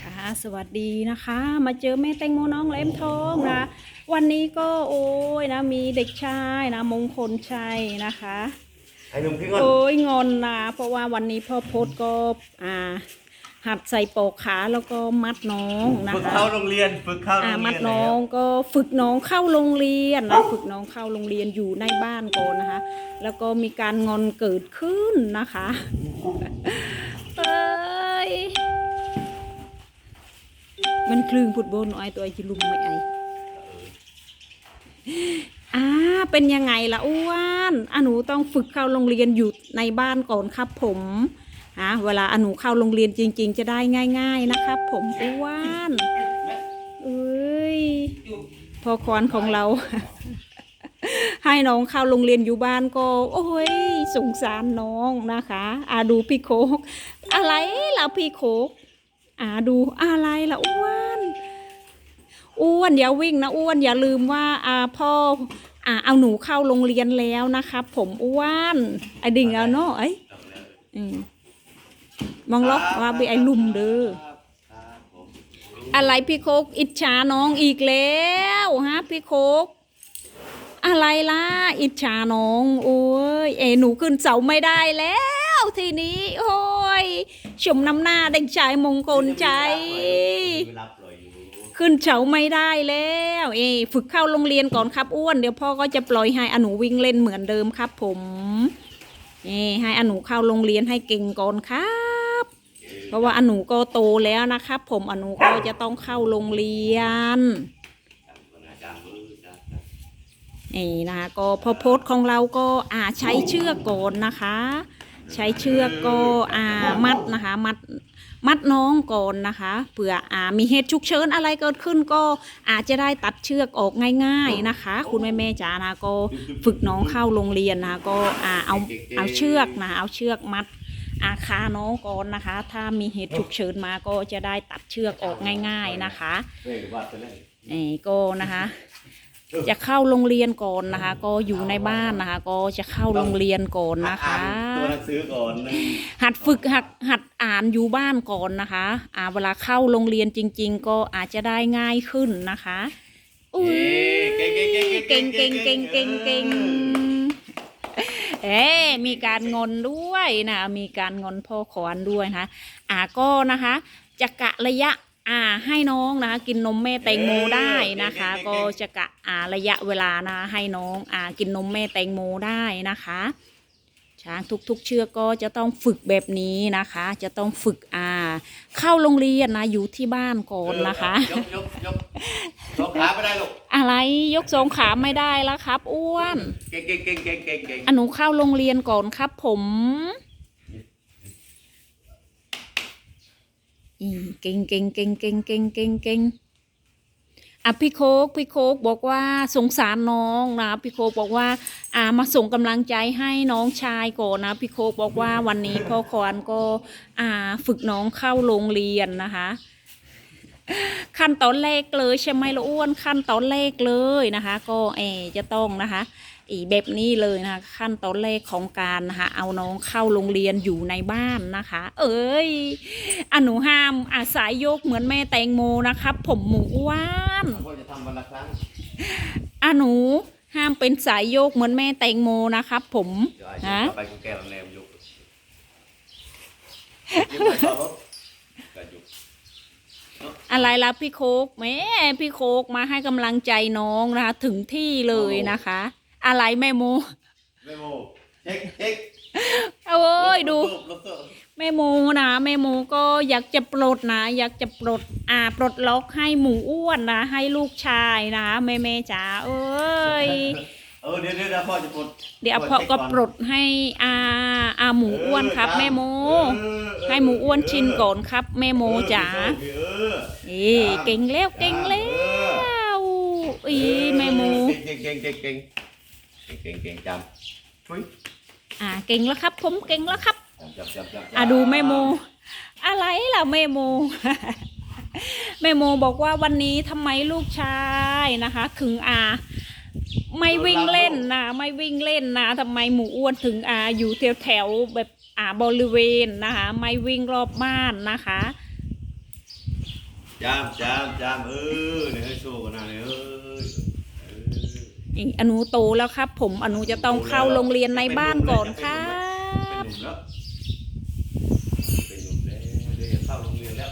ค่ะสวัสดีนะคะ มาเจอแม่แตงโมน้องเล่มทองนะ วันนี้ก็โอ้ยนะมีเด็กชายนะมงคลชัยนะคะ ไอ้หนุ่มพี่งอนโอ้ยงอนนะเพราะว่าวันนี้พ่อพดก็อ่า หัดใส่โปกขาแล้วก็มัดน้องนะฝึกคะเข้าโรงเรียนฝึกเข้าโรอ่างมัเรีดยนน้องก็ฝึกน้องเข้าโรงเรียนนะฝึกน้องเข้าโรงเรียนอยู่ในบ้านก่อนนะคะ แล้วก็มีการงอนเกิดขึ้นนะคะ มันคลึงฟุตบอลไอ้ตัวไอ้จิลุมไม่ไออ่าเป็นยังไงล่ะอ้วนอหนูต้องฝึกเข้าโรงเรียนอยู่ในบ้านก่อนครับผมฮะเวลาอหนูเข้าโรงเรียนจริง ๆ จะได้ง่าย ๆนะครับ ผมอ้วนเอ้ยพอควานของเรา ให้น้องเข้าโรงเรียนอยู่บ้านก็ โอ้ยสงสารน้องนะคะอาดูพี่โคกอะไรล่ะพี่โคกอาดูอะไรล่ะอ้วน อ้วนอย่าวิ่งนะอ้วนอย่าลืมว่าอาพ่ออ่าเอาหนูเข้าโรงเรียนแล้วนะครับ ผมอ้วนไอดิ่งเอาเนาะเอ้ยอืมมองล็อกว่าไปไอลุมเด้อครับผมอะไรพี่โคกอิจฉาน้องอีกแล้วฮะพี่โคกอะไรล่ะอิจฉาน้อง โอ้ยเอหนูขึ้นเสาไม่ได้แล้ว ทีนี้ โอ้ยชมน้ำหน้าเด็กชายมงคลใจ ขึ้นเสาไม่ได้แล้ว เอ ฝึกเข้าโรงเรียนก่อนครับอ้วน เดี๋ยวพ่อก็จะปล่อยให้อหนูวิ่งเล่นเหมือนเดิมครับผม เอ ให้อหนูเข้าโรงเรียนให้เก่งก่อนครับ เพราะว่าอหนูก็โตแล้วนะครับผมอหนูก็จะต้องเข้าโรงเรียนอาจารย์มือจ้ะนี่นะคะก็พอโพสต์ของเราก็อ่าใช้เชือกก่อนนะคะ ใช้เชือกก็อ่ามัดนะคะ มัดมัดน้องก่อนนะคะเผื่ออ่ามีเหตุฉุกเฉินอะไรเกิดขึ้นก็อาจจะได้ตัดเชือกออกง่าย ๆนะคะ คุณแม่แม่ๆจ๋านะก็ฝึกน้องเข้าโรงเรียนนะก็อ่าเอาเอาเชือกนะเอาเชือกมัดอาคาน้องก่อนนะคะ ถ้ามีเหตุฉุกเฉินมาก็จะได้ตัดเชือกออกง่าย ๆนะคะเฮ้ยวัดไปเลยนี่ก็นะคะ จะเข้าโรงเรียนก่อนนะคะ ก็อยู่ในบ้านนะคะ ก็จะเข้าโรงเรียนก่อนนะคะอ่าตัวหนังสือก่อนหนึ่งหัดฝึกหัดหัดอ่านอยู่บ้านก่อนนะคะ อ่าเวลาเข้าโรงเรียนจริง ๆ ก็อาจจะได้ง่ายขึ้นนะคะอุ้ยเก่งเก่งเก่งเก่งเก่งเก่งเก่งเก่งเอ๊ะมีการงอนด้วยนะ มีการงอนพ่อขวานด้วยนะคะอ่าก็นะคะจะกะระยะ อ่าให้น้องนะคะกินนมแม่แตงโมได้นะคะ ก็จะกะอ่าระยะเวลานะให้น้องอ่ากินนมแม่แตงโมได้นะคะ ช้างทุกๆ เชือกก็จะต้องฝึกแบบนี้นะคะ จะต้องฝึกอ่า เข้าโรงเรียนนะอยู่ที่บ้านก่อนนะคะ ยกยกยกสองขาไม่ได้ลูกอะไรยกสองขาไม่ได้แล้วครับ อ้วนเก่งเก่งเก่งเก่งเก่งเก่งอะหนูเข้าโรงเรียนก่อนครับผม เก่งเก่งเก่งเก่งเก่งเก่งเก่งอะพี่โคกพี่โคกบอกว่าสงสารน้องนะพี่โคกบอกว่า อ่ามาส่งกำลังใจให้น้องชายก่อนนะพี่โคกบอกว่าวันนี้พ่อคอนก็อ่าฝึกน้องเข้าโรงเรียนนะคะ ขั้นตอนแรกเลยใช่ไหมละอ้วนขั้นตอนแรกเลยนะคะ ก็เอจะต้องนะคะ อีแบบนี้เลยนะคะขั้นตอนแรกของการนะคะเอาน้องเข้าโรงเรียนอยู่ในบ้านนะคะ เอ้ยอะหนูห้ามอาสายโยกเหมือนแม่แตงโมนะครับ ผมหมูอ้วนพ่อจะทำวันละครั้งอะหนูห้ามเป็นสายโยกเหมือนแม่แตงโมนะครับ ผมเดี๋ยวไอ้ฮะยกไปกูแก้วแรมยกยกไปต่อรถก็ยกอะไรล่ะพี่โคกแหม่พี่โคกมาให้กำลังใจน้องนะคะ ถึงที่เลยนะคะ อะไรแม่โมไม่โมเช็คเช็คโอ้ยดูลบลบลบแม่หมูนะแม่หมูก็อยากจะปลดนะ อยากจะปลดอ่า ปลดล็อกให้หมูอ้วนนะ ให้ลูกชายนะแม่แม่จ๋าเอ้ยเออเดี๋ยวเดี๋ยวเดี๋ยวพ่อจะปลดเดี๋ยวพ่อก็ปลดให้อ่าอ่าหมูอ้วนครับ แม่หมูให้หมูอ้วนชินก่อนครับ แม่หมูจ๋าเออเอ้ยเก่งแล้วเก่งแล้วอีแม่หมูเก่งเก่งเก่ง เก่งเก่งเก่งเก่งจำทุยอ่าเก่งแล้วครับ ผมเก่งแล้วครับจับจับจับอะดูแม่โม อะไรล่ะแม่โม แม่โมบอกว่าวันนี้ทำไมลูกชายนะคะถึงอาไม่วิ่งเล่นนะไม่วิ่งเล่นนะทำไมหมูอ้วนถึงอาอยู่แถวแถวๆแบบอ่าบริเวณนะคะ ไม่วิ่งรอบบ้านนะคะจามจามจามเออเนี่ยให้โชว์กันนะเนี่ยเออเออ นี่อนุโตแล้วครับ ผมอนุจะต้องเข้าโรงเรียนในบ้านก่อนครัเป็นบหนุ่มแล้วเป็นหนุ่มแล้วเดี๋ยวจะเข้าโรงเรียนแล้ว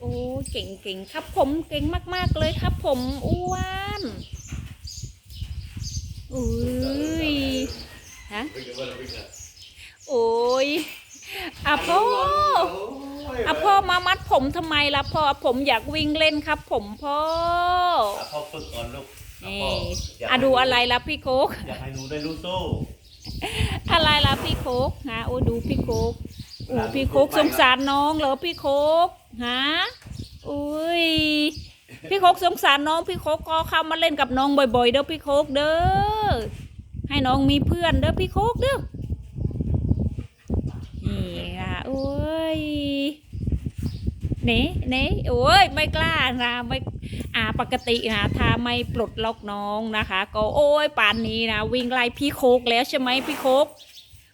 โอ้เก่งเก่งครับ ผมเก่งมาก ๆ เลยครับ ผมอ้วนอุ้ยฮะโอ้ยอะพ่อ อะพ่อมามัดผมทำไมล่ะพ่อผมอยากวิ่งเล่นครับ ผมพ่ออะพ่อฝึกก่อนลูกอะนี่พ่อยากอะให้ดูอะไรล่ะพี่โคก อยากให้หนูได้รู้โซ่อะไรล่ะพี่โคกฮะโอ้ดูพี่โคกโอ้พี่โคกสงสารน้องเหรอพี่โคกฮะอุ้ยพี่โคกสงสารน้องพี่โคกก็เข้ามาเล่นกับน้องบ่อยๆ เด้อพี่โคกเด้อให้น้องมีเพื่อนเด้อพี่โคกเด้อนี่อะโอ้ย เน่เน่โอ้ยไม่กล้านะไม่อ่าปกตินะถ้าไม่ปลดล็อกน้องนะคะ ก็โอ้ยป่านนี้นะวิ่งไล่พี่โคกแล้วใช่ไหมพี่โคก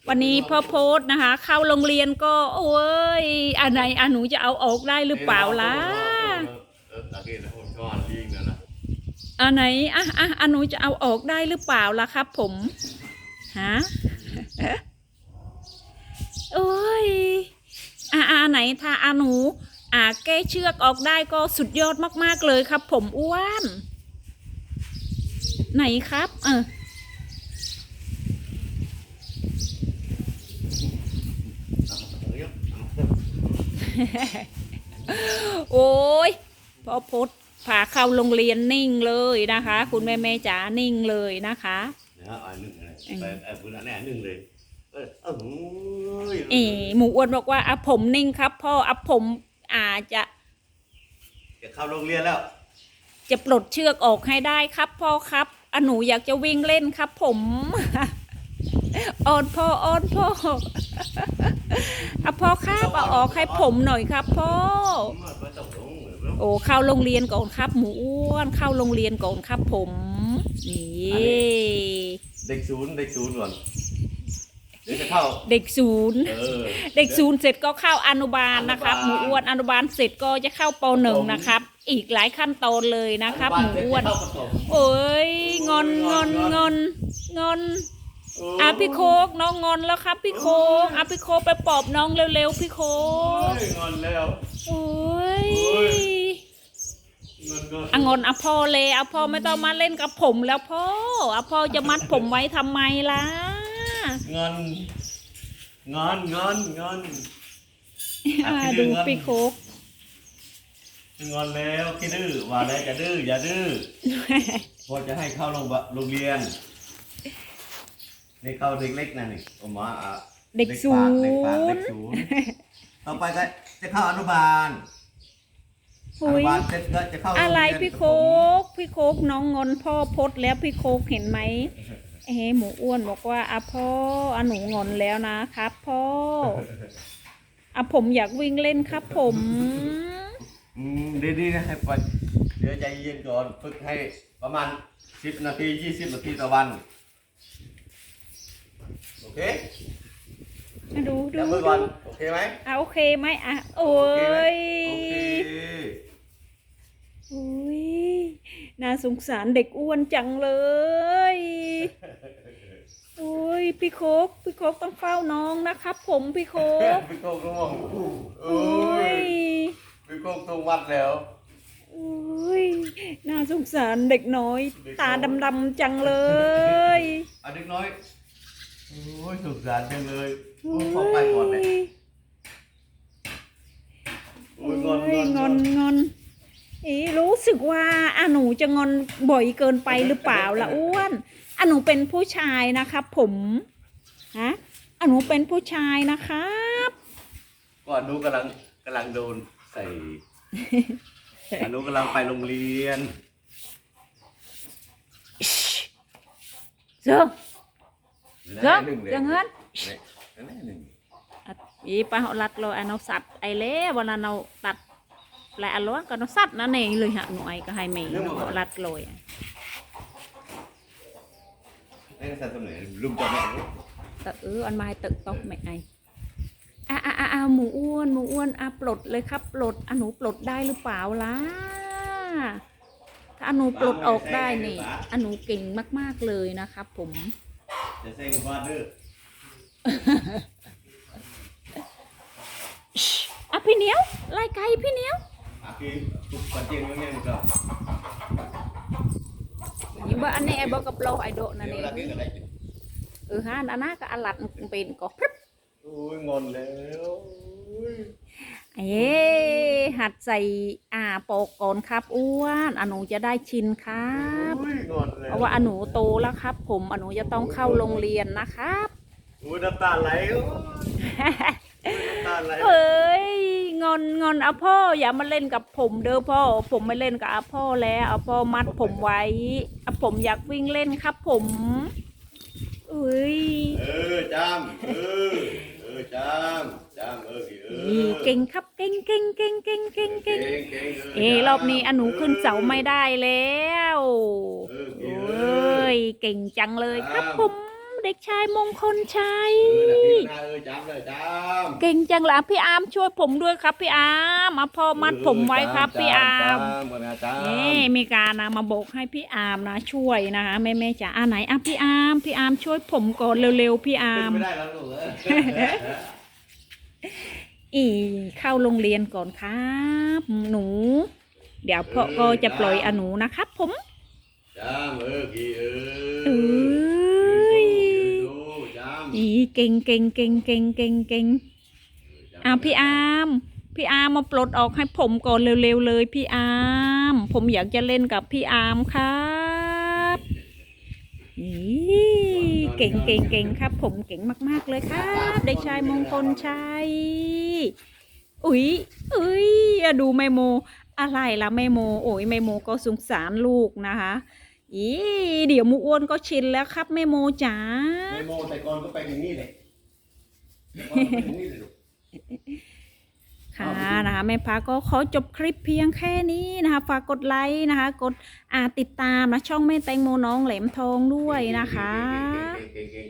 วันนี้พ่อโพสนะคะ เข้าโรงเรียนก็โอ้ยอันไหนอันหนูจะเอาออกได้หรือเปล่าล่ะอันไหนอะอะอันหนูจะเอาออกได้หรือเปล่าล่ะครับ ผมฮะโอ้ยอะอะอันไหนถ้าอันหนู อ่าแก้เชือกออกได้ก็สุดยอดมากๆเลยครับ ผมอ้วน ไหนครับ เออเอาเอาเอาโอ้ยพ่อพดพาเข้าโรงเรียนนิ่งเลยนะคะ คุณแม่แม่จ๋านิ่งเลยนะคะเนี่ยเอาอันหนึ่งเลยไปไอ้พื้นอันนี้อันหนึ่งเลยเออเออโอ้ยเออหมูอ้วนบอกว่าอะผมนิ่งครับพ่ออะผมอาจจะจะเข้าโรงเรียนแล้ว จะปลดเชือกออกให้ได้ครับพ่อครับอะหนูอยากจะวิ่งเล่นครับ ผมอ้อนพ่ออ้อนพ่ออะพ่อครับเอาออกให้ผมหน่อยครับพ่อไม่ต้องลงเลยโอ้เข้าโรงเรียนก่อนครับ หมูอ้วนเข้าโรงเรียนก่อนครับ ผมนี่เด็กศูนย์เด็กศูนย์ก่อนเดี๋ยวจะเข้า เด็กศูนย์เออเด็กศูนย์เสร็จก็เข้าอนุบาลนะครับหอนุมูบาลอ้วนอนุบาลเสร็จก็จะเข้าปหนึ่งผมนะครับ อีกหลายขั้นตอนเลยนะครับหมูอ้วนเข้าประถมโอ้ยงอนงอนงอนงอนโอ้อะพี่โคกน้องงอนแล้วครับ พี่โคกอะพี่โคกไปปลอบน้องเร็วๆพี่โคกโอ้ยงอนแล้วโอ้ยโอ้ยงอนงอนอะงอนอะพ่อเลยอะพ่อไม่ต้องมาเล่นกับผมแล้วพ่ออะพ่อจะมัดผมไว้ทำไมล่ะ งอน งอน งอน งอนอะอะพี่ดูงอนพี่โคกงอนแล้วคิดดื้อว่าแล้วจะดื้ออย่าดื้อพอจะให้เข้าโรงบะโรงเรียนนี่เข้าเด็กเล็กนะนี่ผมว่าอะเด็กศูนเด็กปากเด็ย์กศูนย์ต่อไปก็จะเข้าอนุบาลออุ้นุยบาลเสร็จก็จะเข้าโงเยนอะไรพี่โคกพี่โคกน้องงอนพ่อพดแล้วพี่โคกเห็นไหม เอ้หมูอ้วนบอกว่าอะพ่ออะหนูงอนแล้วนะครับพ่ออะผมอยากวิ่งเล่นครับผม อืมดีๆนะให้ไปเดี๋ยวใจเย็นก่อนฝึกให้ประมาณสิบนาทียี่สิบนาทีต่อวัน โอเคอะดูดูจับมือดูก่อน โอเคไหมอะโอเคไหมอะโอ้โอเคไหมยโอเคโอ้ย น่าสงสารเด็กอ้วนจังเลย โอ้ยพี่โคกพี่โคกต้องเฝ้าน้องนะครับ ผมพี่โคกพี่โก้ก็มองโอ้โอ้ยยพี่โก้ต้องวัดแล้วโอ้ยน่าสงสารเด็กน้อยเด็กน้อยตาดำๆจังเลยอันเด็กน้อยโอ้ยสงสารจังเลยโอ้ยขอไปก่อนเลยโอ้โอ้ยยงอนงอนงอนงอนเอ๊ะรู้ สึกว่าอาหนูจะงอนบ่อยเกินไปหรือเปล่าละอ้วนอาหนูเป็นผู้ชายนะครับ ผมฮะอาหนูเป็นผู้ชายนะครับก่อนหนูกำลังกำลังโดนใส่อันหนูกำลังไปโรงเรียนเจ้า Đấy, Dạ, đừng để- đừng hết. Đấy, cái này đừng. อีป้าเขาลัดเลยอันเอาสัตว์ไอ้เล่วันนั้นเราตัด แหละอันล้วนก็เอาสัตว์นั่นเองเลยฮะหน่วยก็ให้เมย์เขาลัดเลย Đây là sao tầm này lùm cho mẹ đấy. ตะเอออันไม้ตึกตกไม่ไออะอะอะอะหมูอ้วนหมูอ้วนอะปลดเลยครับปลดอะหนูปลดได้หรือเปล่าล่ะถ้าหนูปลดออกได้นี่อะหนูเก่งมากๆเลยนะครับผมจะเซ็งบ้านเด้ออะพี่เหนียวไล่ไก่พี่เหนียว ยิ่งว่านนี้ไอ้บอกกับโลไอ้โดนั่นเดี๋เองเรากินอฮะอันนั้นก็อลัดมันเป็นก็พรึบโอ้ยงอนแล้วเอ๊หัดใส่อ่าโปกก่อนครับอ้วนอะหนูจะได้ชินครับเพราะว่าอะหนูโตแล้วครับ ผมอะหนูจะต้องเข้าโรงเรียนนะครับอุ้ยน้ำตาไหลยน้ำตาไหลเอ้ย งอนงอนเอาพ่ออย่ามาเล่นกับผมเด้อพ่อ ผมไม่เล่นกับอาพ่อแล้วเอาพ่อมัดผมไว้อะผมอยากวิ่งเล่นครับ ผมเอ้ยเออจำเออเออจำจำเออเออนี่เก่งครับเก่งเก่งเก่งเก่งเก่งเก่งเก่งเก่งเอรอบนี้อนูขึ้นเสาไม่ได้แล้วเอ้ยเก่งจังเลยครับผม เด็กชายมงคลชัยเออนะพี่หน้าเออจำเลยจำเก่งจังละพี่อาร์มช่วยผมด้วยครับพี่อาร์มมาพ่อมัดผมไว้ครับพี่อาร์มจำก่อนนะจำนี่มีการนะมาโบกให้พี่อาร์มนะ ช่วยนะคะแม่แม่จ๋าอะไหนอะพี่อาร์มพี่อาร์มช่วยผมก่อนเร็วๆพี่อาร์มไม่ได้แล้วลูกเอออีเข้าโรงเรียนก่อนครับ หนู เดี๋ยวพ่อก็จะปล่อยอะหนูนะครับผมจำเออกี่เออเอ้ยดูจำอี เก่งเก่งเก่งเก่งเก่งเก่งอะพี่อาร์มพี่อาร์มมาปลดออกให้ผมก่อนเร็วๆเลยพี่อาร์มผมอยากจะเล่นกับพี่อาร์มครับอีเก่งเก่งเก่งครับ ผมเก่งมากๆเลยครับเด็กชายมงคลชัยอุ๊ยอุ๊ยอะดูแม่โม อะไรล่ะแม่โม โอ้ยแม่โมก็สงสารลูกนะคะ อีเดี๋ยวมูอ้วนก็ชินแล้วครับแม่โมจ๋าไม่โมแต่ก่อนก็ไปอย่างนี้เลยแต่ก่อนก็ไปอย่างนี้เลยลูกค่ะนะคะแม่พาก็ขอจบคลิปเพียงแค่นี้นะคะฝากกดไลค์นะคะ กดอ่าติดตามนะช่องแม่แตงโมน้องแหลมทองด้วยนะคะเก่งๆเก่งๆ